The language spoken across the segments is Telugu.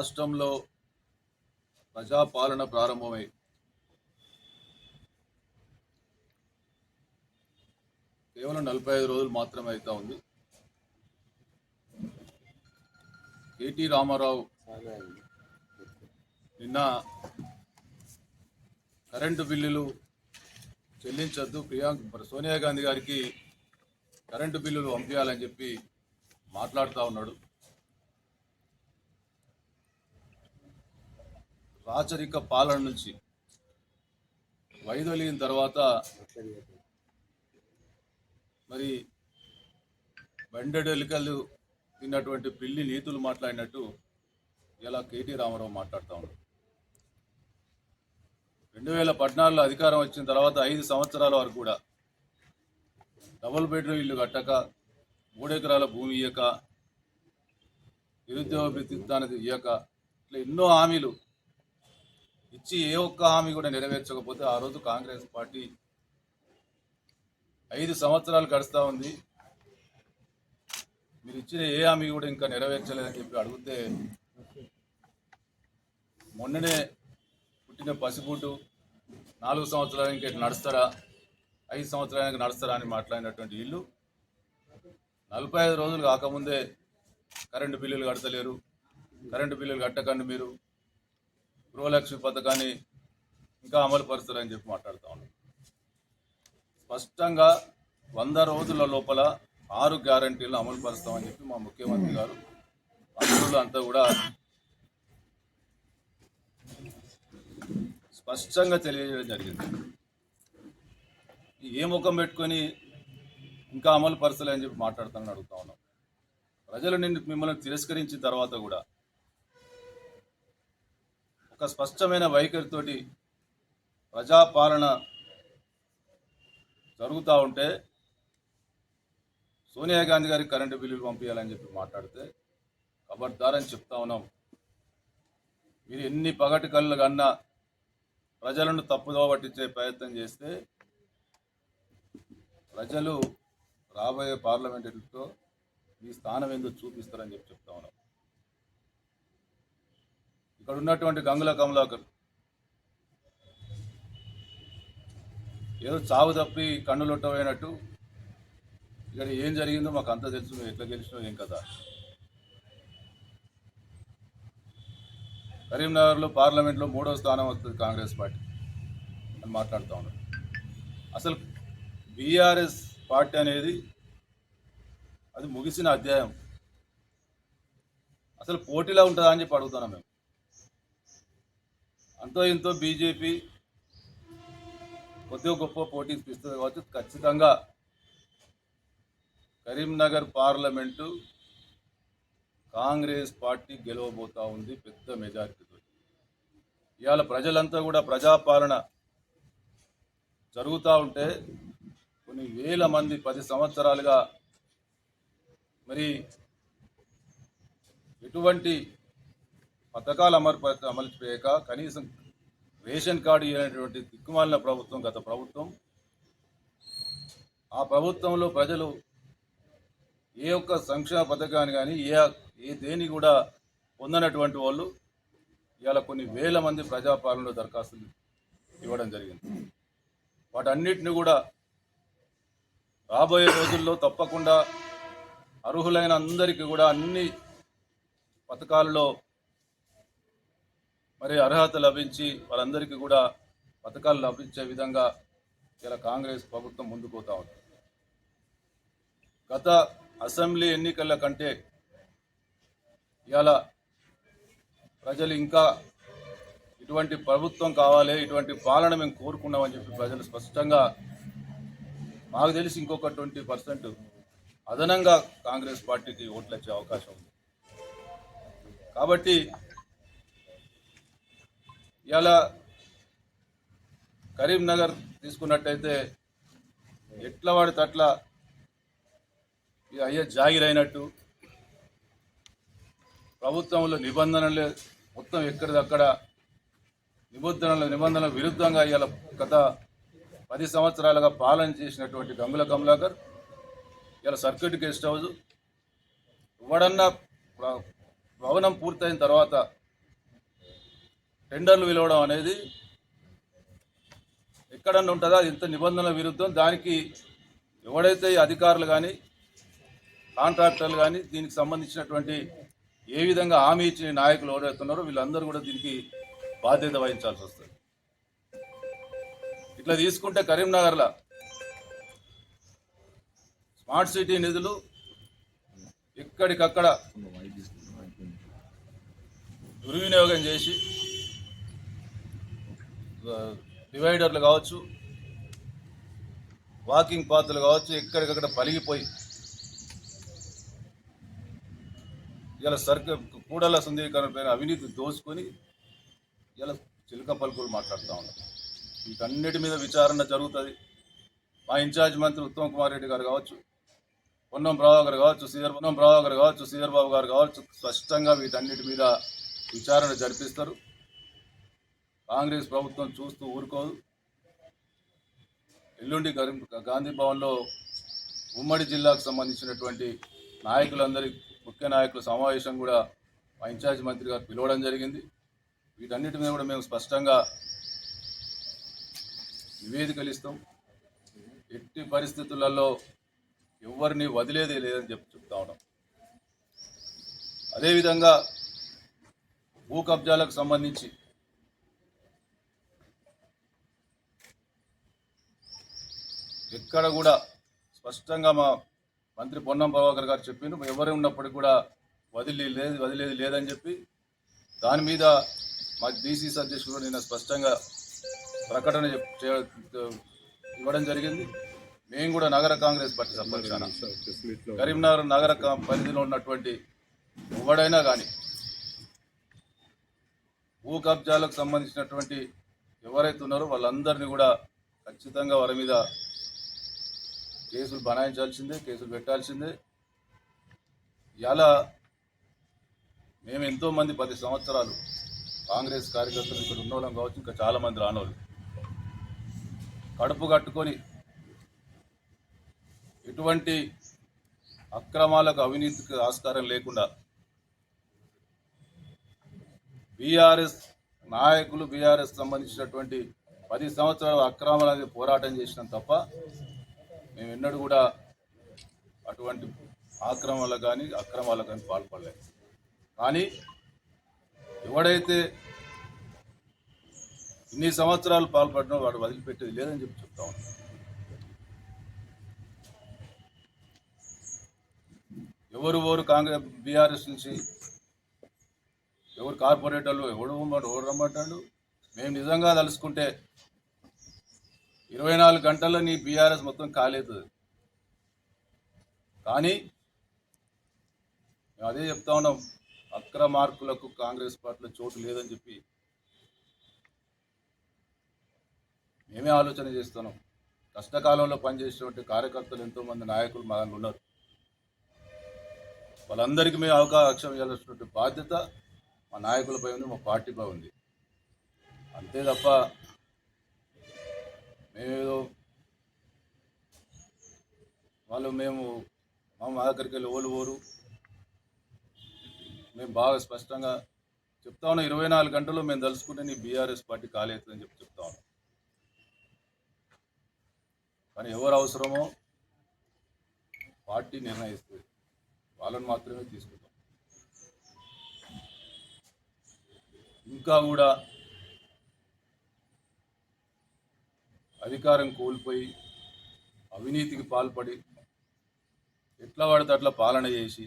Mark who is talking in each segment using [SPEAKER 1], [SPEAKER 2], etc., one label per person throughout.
[SPEAKER 1] రాష్ట్రంలో ప్రజాపాలన ప్రారంభమై కేవలం నలభై ఐదు రోజులు మాత్రమే అవుతా ఉంది. కేటీ రామారావు నిన్న కరెంటు బిల్లులు చెల్లించొద్దు. ప్రియాంక సోనియా గాంధీ గారికి కరెంటు బిల్లులు పంపించాలని చెప్పి మాట్లాడుతూ ఉన్నాడు. రాచరిక పాలన నుంచి వైదొలిగిన తర్వాత మరి బండెడెలికలు తిన్నటువంటి పిల్లి నీతులు మాట్లాడినట్టు ఇలా కేటీ రామారావు మాట్లాడుతూ ఉన్నాడు రెండు వేల పద్నాలుగులో అధికారం వచ్చిన తర్వాత ఐదు సంవత్సరాల వరకు కూడా డబుల్ బెడ్రూమ్ ఇల్లు కట్టక మూడెకరాల భూమి ఇయ్యక నిరుద్యోగ ప్రతిష్టానికి ఇయ్యక ఇట్లా ఎన్నో హామీలు ఇచ్చి ఏ ఒక్క హామీ కూడా నెరవేర్చకపోతే ఆ రోజు కాంగ్రెస్ పార్టీ ఐదు సంవత్సరాలు గడుస్తూ ఉంది. మీరు ఇచ్చిన ఏ హామీ కూడా ఇంకా నెరవేర్చలేదని చెప్పి అడిగితే మొన్ననే పుట్టిన పసిపుట్టు నాలుగు సంవత్సరాలు ఇంకా ఇట్లా నడుస్తారా ఐదు సంవత్సరానికి నడుస్తారా అని మాట్లాడినటువంటి ఇల్లు నలభై ఐదు రోజులు కాకముందే కరెంటు బిల్లులు కడతలేరు. కరెంటు బిల్లులు కట్టకండి మీరు. గృహలక్ష్మి పథకాన్ని ఇంకా అమలు పరుస్తారని చెప్పి మాట్లాడుతూ ఉన్నాం. స్పష్టంగా వంద రోజుల లోపల ఆరు గ్యారంటీలు అమలు పరుస్తామని చెప్పి మా ముఖ్యమంత్రి గారు మంత్రులు అంతా కూడా స్పష్టంగా తెలియజేయడం జరిగింది. ఏ ముఖం పెట్టుకొని ఇంకా అమలు పరచలే అని చెప్పి మాట్లాడుతానని అడుగుతా ఉన్నాం. ప్రజలు నిన్ను మిమ్మల్ని తిరస్కరించిన తర్వాత కూడా ఒక స్పష్టమైన వైఖరితోటి ప్రజాపాలన జరుగుతూ ఉంటే సోనియా గాంధీ గారికి కరెంటు బిల్లులు పంపించాలని చెప్పి మాట్లాడితే ఖబర్దారని చెప్తా ఉన్నాం. మీరు ఎన్ని పగటి కళ్ళు కన్నా ప్రజలను తప్పుదో పట్టించే ప్రయత్నం చేస్తే ప్రజలు రాబోయే పార్లమెంటుతో మీ స్థానం ఏందో చూపిస్తారని చెప్పి చెప్తా ఉన్నాం. ఇక్కడ ఉన్నటువంటి గంగుల కమలాకర్. ఏదో చావు తప్పి కన్నులొట్టపోయినట్టు ఇక్కడ ఏం జరిగిందో మాకు అంతా తెలుసు మేము ఎట్లా గెలిచినాం ఏం కదా కరీంనగర్లో పార్లమెంట్లో మూడో స్థానం వస్తుంది కాంగ్రెస్ పార్టీ అని మాట్లాడుతూ ఉన్నారు. అసలు బీఆర్ఎస్ పార్టీ అనేది అది ముగిసిన అధ్యాయం. అసలు పోటీలో ఉంటుందా అని చెప్పి అడుగుతున్నాం మేము. అంతో ఇంతో బీజేపీ కొద్దిగా గొప్ప పోటీ ఇస్తుంది కాబట్టి ఖచ్చితంగా కరీంనగర్ పార్లమెంటు కాంగ్రెస్ పార్టీ గెలవబోతా ఉంది పెద్ద మెజారిటీతో. ఇవాళ ప్రజలంతా కూడా ప్రజాపాలన జరుగుతూ ఉంటే కొన్ని వేల మంది పది సంవత్సరాలుగా మరి ఎటువంటి పథకాలు అమలు అమలు చేయక కనీసం రేషన్ కార్డు ఇవ్వనటువంటి దిక్కుమాలిన ప్రభుత్వం గత ప్రభుత్వం ఆ ప్రభుత్వంలో ప్రజలు ఏ ఒక్క సంక్షేమ పథకాన్ని కానీ ఏ ఏ దేని కూడా పొందనటువంటి వాళ్ళు ఇవాళ కొన్ని వేల మంది ప్రజాపాలనలో దరఖాస్తులు ఇవ్వడం జరిగింది. వాటన్నిటిని కూడా రాబోయే రోజుల్లో తప్పకుండా అర్హులైన అందరికీ కూడా అన్ని పథకాలలో మరి అర్హత లభించి వాళ్ళందరికీ కూడా పథకాలు లభించే విధంగా ఇలా కాంగ్రెస్ ప్రభుత్వం ముందుకు పోతా ఉంది. గత అసెంబ్లీ ఎన్నికల కంటే ఇవాళ ప్రజలు ఇంకా ఇటువంటి ప్రభుత్వం కావాలి ఇటువంటి పాలన మేము కోరుకున్నామని చెప్పి ప్రజలు స్పష్టంగా మాకు తెలిసి ఇంకొక ట్వంటీ పర్సెంట్ అదనంగా కాంగ్రెస్ పార్టీకి ఓట్లు వచ్చే అవకాశం ఉంది. కాబట్టి ఇలా కరీంనగర్ తీసుకున్నట్టయితే ఎట్ల వాడితే అట్లా ఇక అయ్యే జాగిరైనట్టు ప్రభుత్వంలో నిబంధనలు మొత్తం ఎక్కడిదక్కడ నిబంధనల నిబంధనల విరుద్ధంగా ఇవాళ గత పది సంవత్సరాలుగా పాలన చేసినటువంటి గంగుల కమలాకర్ ఇలా సర్క్యూట్ గెస్ట్ హౌస్ ఎవడన్నా భవనం పూర్తయిన తర్వాత టెండర్లు పిలవడం అనేది ఎక్కడన్నా ఉంటుందో? అది ఇంత నిబంధనల విరుద్ధం? దానికి ఎవడైతే ఈ అధికారులు కానీ కాంట్రాక్టర్లు కానీ దీనికి సంబంధించినటువంటి ఏ విధంగా హామీ ఇచ్చిన నాయకులు ఎవరైతున్నారో వీళ్ళందరూ కూడా దీనికి బాధ్యత వహించాల్సి వస్తుంది. ఇట్లా తీసుకుంటే కరీంనగర్లో స్మార్ట్ సిటీ నిధులు ఎక్కడికక్కడ దుర్వినియోగం చేసి డివైడర్లు కావచ్చు వాకింగ్ పాత్రలు కావచ్చు ఎక్కడికక్కడ పలిగిపోయి ఇలా సర్క కూడల సుందరీకరణ పైన అవినీతి దోచుకొని ఇలా చిలుక పలుకులు మాట్లాడుతూ ఉన్నారు. వీటన్నిటి మీద విచారణ జరుగుతుంది. మా ఇన్ఛార్జ్ మంత్రి ఉత్తమ్ కుమార్ రెడ్డి గారు కావచ్చు పొన్నం ప్రభాకర్ గారు కావచ్చు శ్రీధర్ పొన్నం ప్రభాకర్ గారు కావచ్చు సీఆర్ బాబు గారు కావచ్చు స్పష్టంగా వీటన్నిటి మీద విచారణ జరిపిస్తారు. కాంగ్రెస్ ప్రభుత్వం చూస్తూ ఊరుకోదు. ఎల్లుండి గరి- గాంధీ భవన్లో ఉమ్మడి జిల్లాకు సంబంధించినటువంటి నాయకులందరి ముఖ్య నాయకుల సమావేశం కూడా మా ఇన్ఛార్జ్ మంత్రి గారు పిలవడం జరిగింది. వీటన్నిటి మీద కూడా మేము స్పష్టంగా నివేదికలు ఇస్తాం. ఎట్టి పరిస్థితులలో ఎవరిని వదిలేదే లేదని చెప్పి చెప్తా ఉన్నాం. అదేవిధంగా భూ కబ్జాలకు సంబంధించి ఎక్కడ కూడా స్పష్టంగా మా మంత్రి పొన్నం ప్రభాకర్ గారు చెప్పిండు ఎవరు ఉన్నప్పటికీ కూడా వదిలే లేదు వదిలేది లేదని చెప్పి దాని మీద మా డీసీసీ అధ్యక్షుడు నిన్న స్పష్టంగా ప్రకటన ఇవ్వడం జరిగింది. మేము కూడా నగర కాంగ్రెస్ పార్టీ సర్పంచాన కరీంనగర్ నగర పరిధిలో ఉన్నటువంటి ఎవడైనా కానీ భూ కబ్జాలకు సంబంధించినటువంటి ఎవరైతే ఉన్నారో వాళ్ళందరినీ కూడా ఖచ్చితంగా వారి మీద కేసులు బనాయించాల్సిందే కేసులు పెట్టాల్సిందే. ఇలా మేము ఎంతోమంది పది సంవత్సరాలు కాంగ్రెస్ కార్యకర్తలు ఇక్కడ ఉన్నోళ్ళం కావచ్చు ఇంకా చాలామంది రానోళ్ళు. కడుపు కట్టుకొని ఎటువంటి అక్రమాలకు అవినీతికి ఆస్కారం లేకుండా బీఆర్ఎస్ నాయకులు బీఆర్ఎస్ సంబంధించినటువంటి పది సంవత్సరాల అక్రమాలకి పోరాటం చేసినాం తప్ప మేము ఎన్నడూ కూడా అటువంటి ఆక్రమాలకు కానీ అక్రమాలకు కానీ పాల్పడలేదు. కానీ ఎవడైతే ఇన్ని సంవత్సరాలు పాల్పడినో వాడు వదిలిపెట్టేది లేదని చెప్పి చెప్తా ఉన్నాను ఎవరు ఎవరు కాంగ్రెస్ బీఆర్ఎస్ నుంచి ఎవరు కార్పొరేటర్లు ఎవడు ఎవరు రమ్మంటాడు? మేము నిజంగా తలుసుకుంటే ఇరవై నాలుగు గంటల్లో నీ బీఆర్ఎస్ మొత్తం కాలేదు కానీ మేము అదే చెప్తా ఉన్నాం అక్రమార్కులకు కాంగ్రెస్ పార్టీలో చోటు లేదని చెప్పి మేమే ఆలోచన చేస్తున్నాం. కష్టకాలంలో పనిచేసేటువంటి కార్యకర్తలు ఎంతోమంది నాయకులు మా దాంట్లో ఉన్నారు. వాళ్ళందరికీ మేము అవకాశం ఇవ్వాల్సినటువంటి బాధ్యత మా నాయకులపై ఉంది మా పార్టీపై ఉంది. అంతే తప్ప మేమేదో వాళ్ళు మేము మా దగ్గరికి వెళ్ళి ఓలు ఓరు మేము బాగా స్పష్టంగా చెప్తా ఉన్నాం. ఇరవై నాలుగు గంటలు మేము తలుసుకుంటే నీ బీఆర్ఎస్ పార్టీ ఖాళీ అవుతుందని చెప్పి చెప్తా ఉన్నాం. కానీ ఎవరు అవసరమో పార్టీ నిర్ణయిస్తుంది వాళ్ళని మాత్రమే తీసుకుంటాం. ఇంకా కూడా అధికారం కోల్పోయి అవినీతికి పాల్పడి ఎట్లా పడితే అట్లా పాలన చేసి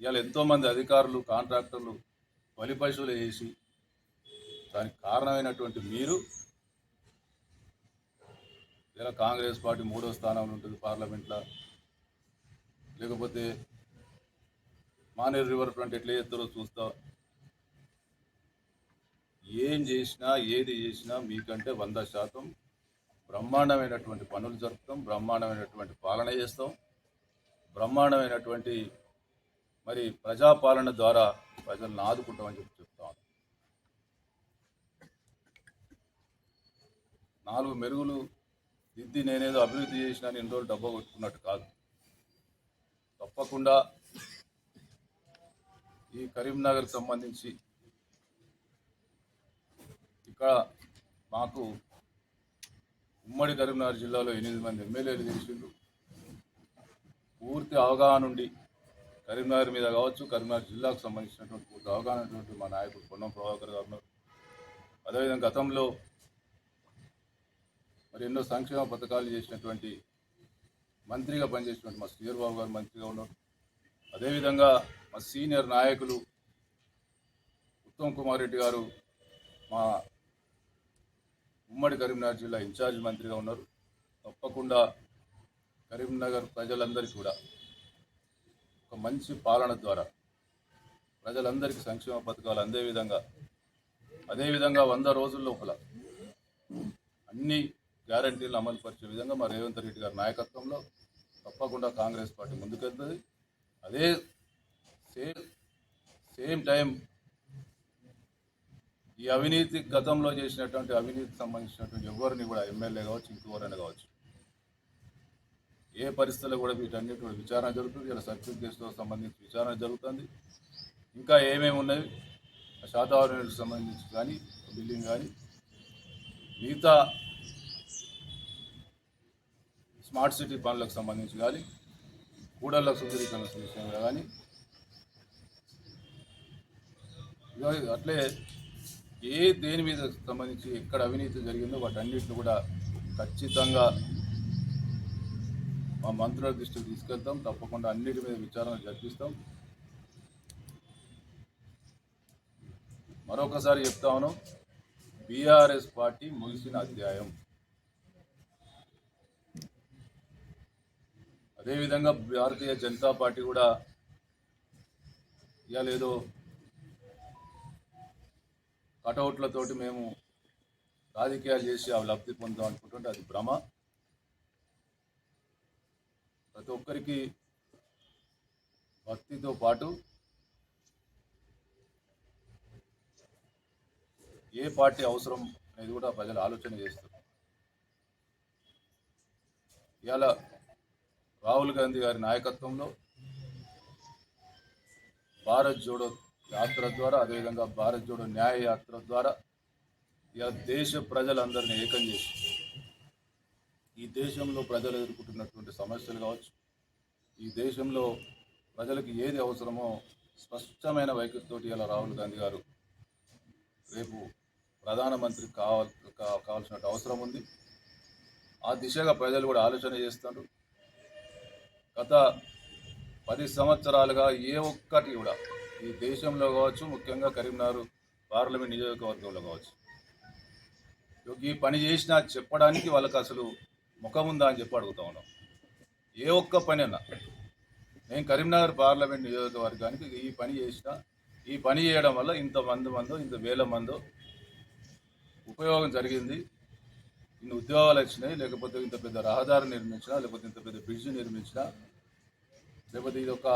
[SPEAKER 1] ఇవాళ ఎంతోమంది అధికారులు కాంట్రాక్టర్లు బలి పశువులు చేసి దానికి కారణమైనటువంటి మీరు ఇలా కాంగ్రెస్ పార్టీ మూడో స్థానంలో ఉంటుంది పార్లమెంట్లో లేకపోతే మానేరు రివర్ ఫ్రంట్ ఎట్లా చేస్తారో చూస్తా ఏం చేసినా ఏది చేసినా మీకంటే వంద శాతం బ్రహ్మాండమైనటువంటి పనులు జరుపుతాం బ్రహ్మాండమైనటువంటి పాలన చేస్తాం. బ్రహ్మాండమైనటువంటి మరి ప్రజాపాలన ద్వారా ప్రజలను ఆదుకుంటామని చెప్పి చెప్తాం నాలుగు మెరుగులు దిద్ది నేనేదో అభివృద్ధి చేసినా ఎన్ని రోజులు డబ్బా కొట్టుకున్నట్టు కాదు. తప్పకుండా ఈ కరీంనగర్కి సంబంధించి ఇక్కడ మాకు ఉమ్మడి కరీంనగర్ జిల్లాలో ఎనిమిది మంది ఎమ్మెల్యేలు గెలిచిండ్రు. పూర్తి అవగాహన ఉండి కరీంనగర్ మీద కావచ్చు కరీంనగర్ జిల్లాకు సంబంధించినటువంటి పూర్తి అవగాహన ఉన్నటువంటి మా నాయకుడు పొన్నం ప్రభాకర్ గారు ఉన్నారు. అదేవిధంగా గతంలో మరి ఎన్నో సంక్షేమ పథకాలు చేసినటువంటి మంత్రిగా పనిచేసినటువంటి మా శ్రీధర్ బాబు గారు మంత్రిగా ఉన్నారు. అదేవిధంగా మా సీనియర్ నాయకులు ఉత్తమ్ కుమార్ రెడ్డి గారు మా ఉమ్మడి కరీంనగర్ జిల్లా ఇన్ఛార్జ్ మంత్రిగా ఉన్నారు. తప్పకుండా కరీంనగర్ ప్రజలందరికీ కూడా ఒక మంచి పాలన ద్వారా ప్రజలందరికీ సంక్షేమ పథకాలు అందే విధంగా అదేవిధంగా వంద రోజుల లోపల అన్ని గ్యారంటీలు అమలు పరిచే విధంగా మా రేవంత్ రెడ్డి గారి నాయకత్వంలో తప్పకుండా కాంగ్రెస్ పార్టీ ముందుకెళ్తుంది. అదే సేమ్ సేమ్ టైం ఈ అవినీతి గతంలో చేసినటువంటి అవినీతికి సంబంధించినటువంటి ఎవరిని కూడా ఎమ్మెల్యే కావచ్చు ఇంకెవరైనా కావచ్చు ఏ పరిస్థితుల్లో కూడా వీటన్నిటి కూడా విచారణ జరుగుతుంది. ఇలా సర్క్యూట్ కేసుతో సంబంధించి విచారణ జరుగుతుంది. ఇంకా ఏమేమి ఉన్నవి? శాతావరణకు సంబంధించి కానీ బిల్డింగ్ కానీ మిగతా స్మార్ట్ సిటీ పనులకు సంబంధించి కానీ కూడళ్ళ సుందరీకరణ విషయంలో కానీ అట్లే ఏ దేని మీద సంబంధించి ఎక్కడ అవినీతి జరిగిందో వాటన్నిటిని కూడా ఖచ్చితంగా మా మంత్రుల దృష్టికి తీసుకెళ్తాం. తప్పకుండా అన్నిటి మీద విచారణ జరిపిస్తాం. మరొకసారి చెప్తా ఉన్నాం. బీఆర్ఎస్ పార్టీ ముగిసిన అధ్యాయం. అదేవిధంగా భారతీయ జనతా పార్టీ కూడా ఇవాళ ఏదో కటౌట్లతోటి మేము రాజకీయాలు చేసి ఆ లబ్ధి పొందాం అనుకుంటుంటే అది భ్రమ. ప్రతి ఒక్కరికి భక్తితో పాటు ఏ పార్టీ అవసరం అనేది కూడా ప్రజలు ఆలోచన చేస్తారు. ఇవాళ రాహుల్ గాంధీ గారి నాయకత్వంలో భారత్ జోడో యాత్ర ద్వారా అదేవిధంగా భారత్ జోడో న్యాయ యాత్ర ద్వారా ఇలా దేశ ప్రజలందరినీ ఏకం చేసి ఈ దేశంలో ప్రజలు ఎదుర్కొంటున్నటువంటి సమస్యలు కావచ్చు ఈ దేశంలో ప్రజలకు ఏది అవసరమో స్పష్టమైన వైఖరితోటి ఇలా రాహుల్ గాంధీ గారు రేపు ప్రధానమంత్రి కావాల్ కావాల్సిన అవసరం ఉంది. ఆ దిశగా ప్రజలు కూడా ఆలోచన చేస్తారు గత పది సంవత్సరాలుగా ఏ ఒక్కటి కూడా ఈ దేశంలో కావచ్చు ముఖ్యంగా కరీంనగర్ పార్లమెంట్ నియోజకవర్గంలో కావచ్చు. ఈ పని చేసినా చెప్పడానికి వాళ్ళకి అసలు ముఖం ఉందా అని చెప్పి అడుగుతా ఉన్నాం. ఏ ఒక్క పని అన్నా నేను కరీంనగర్ పార్లమెంట్ నియోజకవర్గానికి ఈ పని చేసిన ఈ పని చేయడం వల్ల ఇంత మంది మందో ఇంత వేల మందో ఉపయోగం జరిగింది. ఇన్ని ఉద్యోగాలు వచ్చినాయి లేకపోతే ఇంత పెద్ద రహదారి నిర్మించినా లేకపోతే ఇంత పెద్ద బ్రిడ్జ్ నిర్మించినా లేకపోతే ఇది ఒక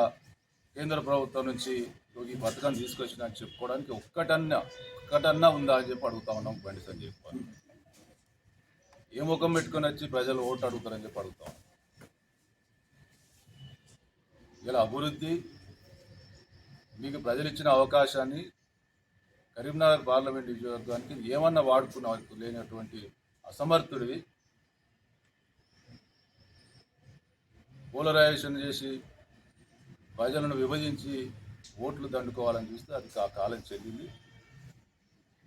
[SPEAKER 1] కేంద్ర ప్రభుత్వం నుంచి ఈ పథకాన్ని తీసుకొచ్చిన అని చెప్పుకోవడానికి ఒక్కటన్నా ఒక్కటన్నా ఉందా అని చెప్పి అడుగుతా ఉన్నాం బండి సంజయ్ కుమార్. ఏ ముఖం పెట్టుకొని వచ్చి ప్రజలు ఓటు అడుగుతారని చెప్పి అడుగుతా ఉన్నాం. ఇలా అభివృద్ధి మీకు ప్రజలు ఇచ్చిన అవకాశాన్ని కరీంనగర్ పార్లమెంట్ నియోజకవర్గానికి ఏమన్నా వాడుకున్న లేనటువంటి అసమర్థుడివి పోలరైజేషన్ చేసి ప్రజలను విభజించి ఓట్లు దండుకోవాలని చూస్తే అది ఆ కాలం చెల్లింది.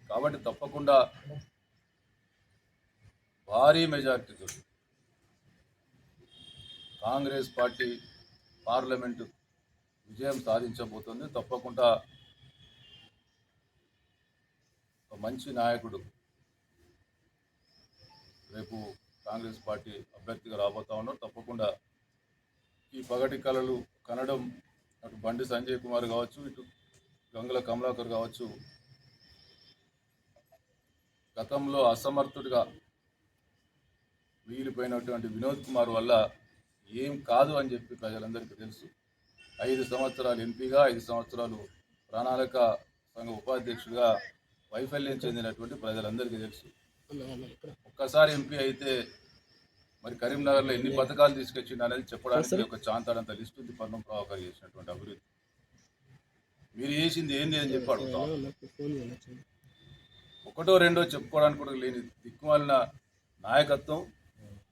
[SPEAKER 1] కాబట్టి తప్పకుండా భారీ మెజార్టీతో కాంగ్రెస్ పార్టీ పార్లమెంటు విజయం సాధించబోతుంది. తప్పకుండా ఒక మంచి నాయకుడు రేపు కాంగ్రెస్ పార్టీ అభ్యర్థిగా రాబోతా ఉన్నారు తప్పకుండా ఈ పగటి కళలు కనడం అటు బండి సంజయ్ కుమార్ కావచ్చు ఇటు గంగుల కమలాకర్ కావచ్చు. గతంలో అసమర్థుడిగా మిగిలిపోయినటువంటి వినోద్ కుమార్ వల్ల ఏం కాదు అని చెప్పి ప్రజలందరికీ తెలుసు. ఐదు సంవత్సరాలు ఎంపీగా ఐదు సంవత్సరాలు ప్రణాళిక సంఘ ఉపాధ్యక్షుడిగా వైఫల్యం చెందినటువంటి ప్రజలందరికీ తెలుసు. ఒక్కసారి ఎంపీ అయితే మరి కరీంనగర్లో ఎన్ని పథకాలు తీసుకొచ్చిండు అనేది చెప్పడానికి ఒక చాంతాడంత లిస్ట్ ఉంది. పన్నం ప్రభాకర్ చేసినటువంటి అభివృద్ధి. మీరు చేసింది ఏంది అని చెప్పి అడుగుతాం ఒకటో రెండో చెప్పుకోవడానికి కూడా లేని దిక్కుమాలిన నాయకత్వం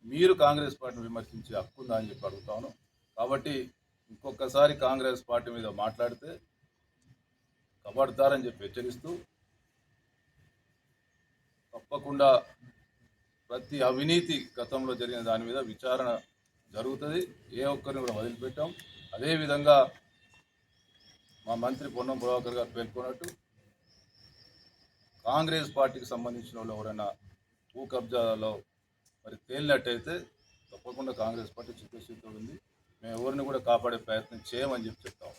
[SPEAKER 1] మీరు కాంగ్రెస్ పార్టీని విమర్శించే హక్కు ఉందా అని చెప్పి అడుగుతాను కాబట్టి ఇంకొకసారి కాంగ్రెస్ పార్టీ మీద మాట్లాడితే కబడతారని చెప్పి హెచ్చరిస్తూ తప్పకుండా ప్రతి అవినీతి గతంలో జరిగిన దాని మీద విచారణ జరుగుతుంది. ఏ ఒక్కరిని కూడా వదిలిపెట్టాం. అదేవిధంగా మా మంత్రి పొన్నం ప్రభాకర్ గారు పేర్కొన్నట్టు కాంగ్రెస్ పార్టీకి సంబంధించిన వాళ్ళు ఎవరైనా భూ కబ్జాలో మరి తేలినట్టయితే తప్పకుండా కాంగ్రెస్ పార్టీ చిత్తశుద్ధితో ఉంది. మేము ఎవరిని కూడా కాపాడే ప్రయత్నం చేయమని చెప్పి చెప్తాం